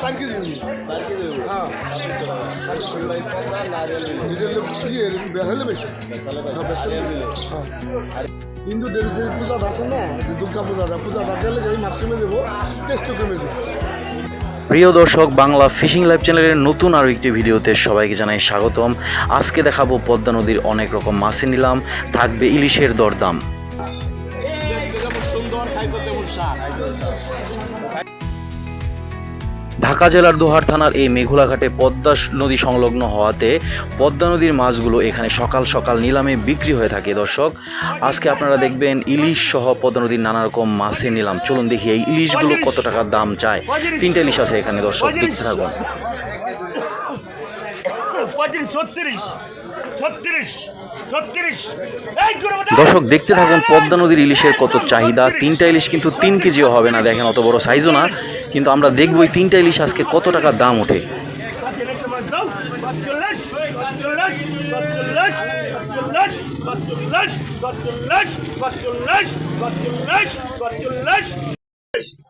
চার কেজি নিবি। হ্যাঁ। বেহালে বেশি। হ্যাঁ বেশি। হ্যাঁ। হিন্দুদের যে পূজাটা আছে না, যে দুর্গা পূজাটা পূজাটা গেলে এই মাছ কমে যাব টেস্টও কমে যাবে। প্রিয় দর্শক, বাংলা ফিশিং লাইভ চ্যানেলের নতুন আরও একটি ভিডিওতে সবাইকে জানাই স্বাগতম। আজকে দেখাবো পদ্মা নদীর অনেক রকম মাছে নিলাম, থাকবে ইলিশের দরদাম। ঢাকা জেলার দোহার থানার এই মেঘুলাঘাটে পদ্মা নদী সংলগ্ন হওয়াতে পদ্মা নদীর মাছগুলো এখানে সকাল সকাল নিলামে বিক্রি হয়ে থাকে দর্শক। আজকে আপনারা দেখবেন ইলিশ সহ পদ্মা নদীর নানা রকম মাছের নিলাম। চলুন দেখি এই ইলিশগুলো কত টাকা দাম চায়। তিনটা ইলিশ আছে এখানে দর্শক দেখতে থাকুন। দর্শক দেখতে থাকুন পদ্মা নদীর ইলিশের কত চাহিদা। তিনটা ইলিশ কিন্তু তিন কেজিও হবে না দেখেন অত বড় সাইজও না। কিন্তু আমরা দেখব এই তিনটা ইলিশ আজকে কত টাকা দাম ওঠে।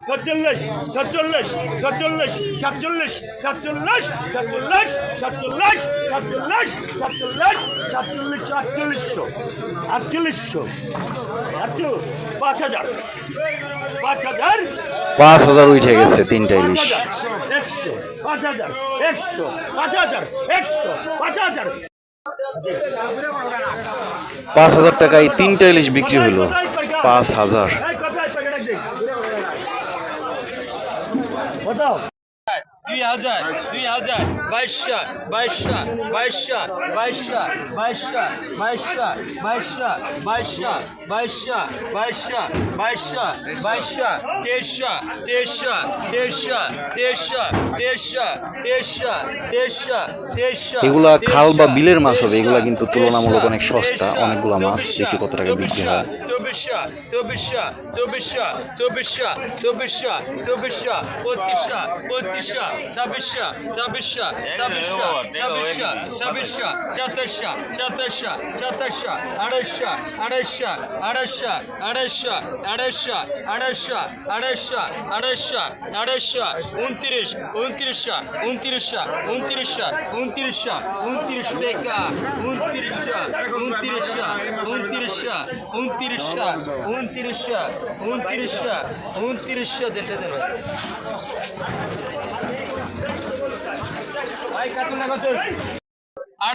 পাঁচচল্লিশ, সাতচল্লিশ, সাতচল্লিশ, সাতচল্লিশ, সাতচল্লিশ, সাতচল্লিশ, সাতচল্লিশ, সাতচল্লিশ, সাতচল্লিশ, সাতচল্লিশ, আটচল্লিশশো, আটচল্লিশশো, আটচো, পাঁচ হাজার পাঁচ হাজার পাঁচ হাজার উঠে গেছে তিনটা ইলিশ। একশো পাঁচ হাজার একশো পাঁচ হাজার একশো পাঁচ হাজার। পাঁচ হাজার টাকায় তিনটা ইলিশ বিক্রি হলো। পাঁচ হাজার এই কোথায় প্যাকেট আছে কোথাও দুই হাজার দুই হাজার এগুলা খাল বা বিলের মাছ হবে এগুলা কিন্তু তুলনামূলক অনেক সস্তা অনেকগুলা মাছ দেখি কত টাকা বিক্রি হয় চব্বিশশো চব্বিশশো চব্বিশশো চব্বিশশো চব্বিশশো পঁচিশশো পঁচিশশো ছাব্বিশশো ছাব্বিশশো ছাব্বিশশো ছাব্বিশশো ছাব্বিশশো সাতাশশো সাতাশশো সাতাশশো আড়াইশো আড়াইশো আড়াইশো আড়াইশো আড়াইশো আড়াইশো আড়াইশো আড়াইশো আড়াইশো, উনত্রিশ উনত্রিশশো উনত্রিশশো উনত্রিশশো উনত্রিশশো উনত্রিশ টাকা উনত্রিশশো উনত্রিশশো উনত্রিশশো উনত্রিশশো উনত্রিশশো উনত্রিশশো উনত্রিশশো দেশে দেবে একাত্তর টাকা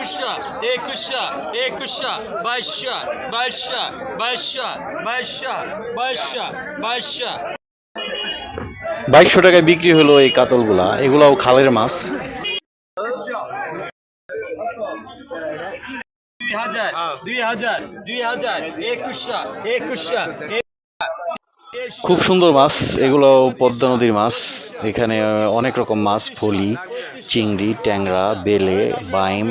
একুশশো একুশশো একুশশো বাইশশো বাইশশো বাইশশো বাইশশো বাইশশো বাইশশো। বাইশশো টাকায় বিক্রি হলো এই কাতলগুলা এগুলাও খালের মাছ। দুই হাজার দুই হাজার দুই হাজার একুশশো একুশশো খুব সুন্দর মাছ এগুলো পদ্মা নদীর মাছ এখানে অনেক রকম মাছ ফলি। চিংড়ি, ট্যাংরা, বেলে, বাইম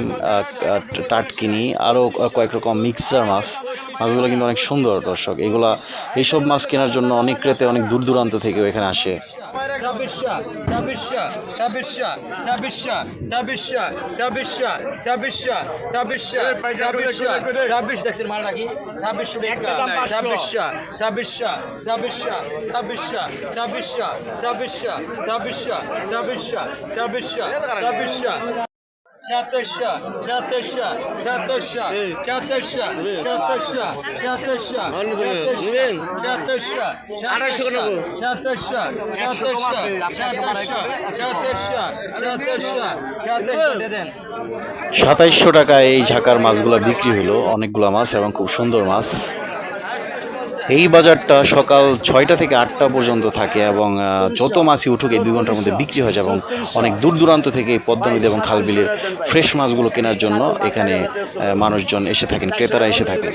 টাটকিনি, আরও কয়েক রকম মিক্সচার মাছ। মাছগুলো কিন্তু অনেক সুন্দর, দর্শক। এগুলা, এইসব মাছ কেনার জন্য অনেক ক্রেতে অনেক দূর দূরান্ত থেকেও এখানে আসে। ছাব্বিশশো ছাব্বিশশো ছাব্বিশশো ছাব্বিশশো ছাব্বিশশো ছাব্বিশশো ছাব্বিশশো ছাব্বিশশো ছাব্বিশশো ছাব্বিশ দেখছেন মাল রাখি ছাব্বিশশো ছাব্বিশশো ছাব্বিশশো ছাব্বিশশো ছাব্বিশশো ছাব্বিশশো ছাব্বিশশো ছাব্বিশশো ছাব্বিশশো ছাব্বিশশো ছাব্বিশশো সাতাশশো সাতাশশো সাতাশশো দেন সাতাইশশো টাকায় এই ঝাঁকার মাছগুলো বিক্রি হলো। অনেকগুলো মাছ এবং খুব সুন্দর মাছ। এই বাজারটা সকাল ছয়টা থেকে আটটা পর্যন্ত থাকে এবং যত মাছই উঠুক এই দুই ঘণ্টার মধ্যে বিক্রি হয়ে যায় এবং অনেক দূর দূরান্ত থেকে এই পদ্মা নদী এবং খালবিলের ফ্রেশ মাছগুলো কেনার জন্য এখানে মানুষজন এসে থাকেন, ক্রেতারা এসে থাকেন।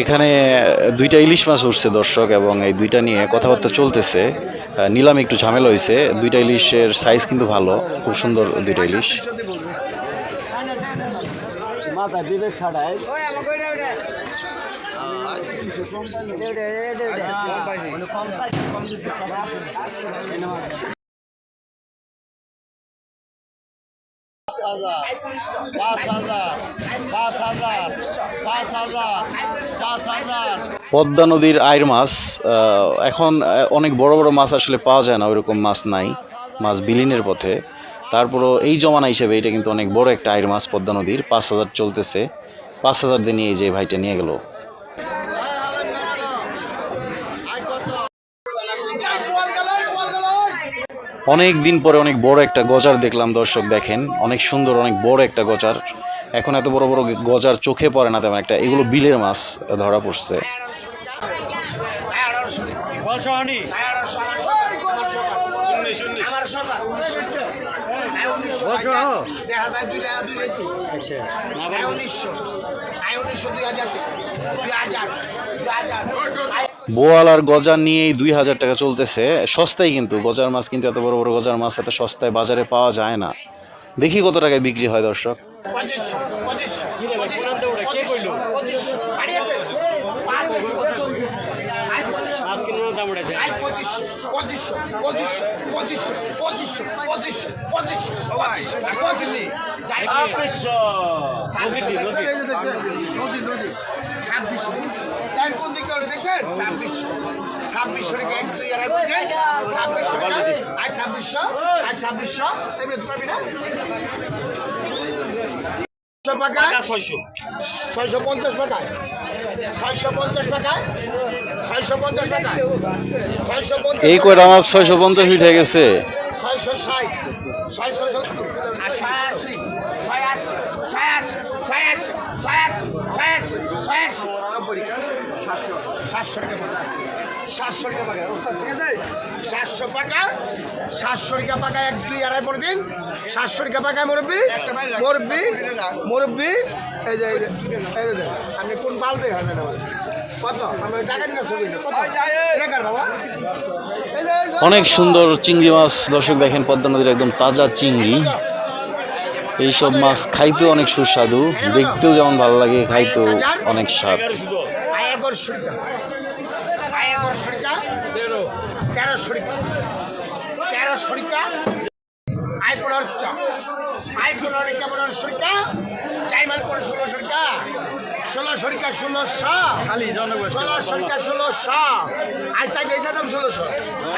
এখানে দুইটা ইলিশ মাছ উঠছে দর্শক এবং এই দুইটা নিয়ে কথাবার্তা চলতেছে। নিলামে একটু ঝামেলা হয়েছে দুইটা ইলিশের সাইজ কিন্তু ভালো, খুব সুন্দর দুইটা ইলিশ। মাথায় বিবেক হাজার পদ্মা নদীর আয়ের মাছ এখন অনেক বড় বড় মাছ আসলে পাওয়া যায় না ওইরকম মাছ নাই মাছ বিলীনের পথে। তারপরও এই জমানা হিসেবে এটা কিন্তু অনেক বড় একটা আয়ের মাছ পদ্মা নদীর। পাঁচ হাজার চলতেছে। পাঁচ হাজার দিয়ে নিয়ে এই যে ভাইটা নিয়ে গেল। অনেক দিন পরে অনেক বড় একটা গজার দেখলাম, দর্শক দেখেন। অনেক সুন্দর, অনেক বড় একটা গজার। এখন এত বড় বড় গজার চোখে পড়ে না তেমন একটা। এগুলো বিলের মাছ ধরা পড়ছে। আচ্ছা। বোয়াল আর গজার নিয়েই দুই হাজার টাকা চলতেছে। সস্তায় কিন্তু গজার মাছ কিন্তু এত বড় বড় গজার মাছ এত সস্তায় বাজারে পাওয়া যায় না। দেখি কত টাকায় বিক্রি হয় দর্শক কে কইলো আজকে নুন দাম উঠেছে ছাব্বিশশো। নদীটি নদী ছাব্বিশশো। টাকা এক দুই আড়াই বুঝে ছাব্বিশশো আজ ছাব্বিশশো আজ ছাব্বিশশো। এবারে তুই পারবি না? ছয়শো পঞ্চাশ টাকায় ছয়শো পঞ্চাশ টাকায় ছয়শো পঞ্চাশ টাকায় ছয়শো পঞ্চাশ এই কয়টা মাছ ছয়শো পঞ্চাশ ফিট হয়ে গেছে? ছয়শো ষাট। ছয়শো সত্তর। আর ছয়াশি ছয়াশি ছয়াশি ছয়াশি ছয়াশি ছয়াশি ছয়াশি সাতশো। সাতশো টাকা সাতশো টাকা পাকা। ওস্তাদ ঠিক আছে? সাতশো পাকা সাতশো টাকা পাকা এক দুই আড়াই পনেরো সাতশো টাকা পাকায় মুরব্বি মুরব্বি মুরব্বি এই যে এই যে এই যে আপনি কোন পালতে হয় না কত? আমি টাকা দিলাম ছবি বাবা। এই যে এই যে- অনেক সুন্দর চিংড়ি মাছ দর্শক দেখেন পদ্মা নদীর একদম তাজা চিংড়ি। এইসব মাছ খাইতেও অনেক সুস্বাদু দেখতেও যেমন ভালো লাগে খাইতেও অনেক স্বাদ। সরিকা তেরো। সরিকা তেরো সরিকা আই পড়ার চ আই পড়ার কেমন সরিকা চাইমাল পড়ে ষোলো সরিকা ষোলো সরিকা ষোলোশো। খালি জনগোষ্ঠী। ষোলো সরিকা ষোলোশো। আই চাই গেছে দাম ষোলোশো?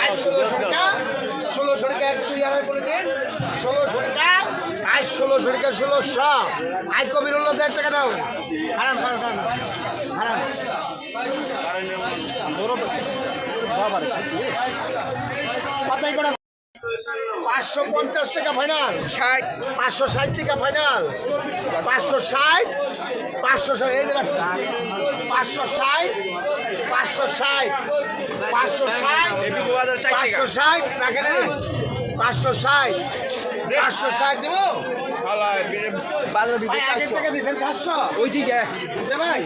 আই ষোলো সরিকা ষোলো সরিকা এক দুই আড়াই করে দিন। ষোলো সরিকা আই ষোলো সরিকা ষোলোশো আই কবির হলো দেড় টাকা দাও। হারাম হারাম হারাম হারাম। কত করে পাঁচশো পঞ্চাশ টাকা ফাইনাল ষাট। পাঁচশো ষাট টাকা ফাইনাল পাঁচশো ষাট পাঁচশো ষাট এই পাঁচশো ষাট পাঁচশো ষাট। পাঁচশো ষাট। পাঁচশো ষাট রাখেন পাঁচশো ষাট। পাঁচশো ষাট দেবো? বাজার দিয়েছেন সাতশো। ওই ঠিক ভাই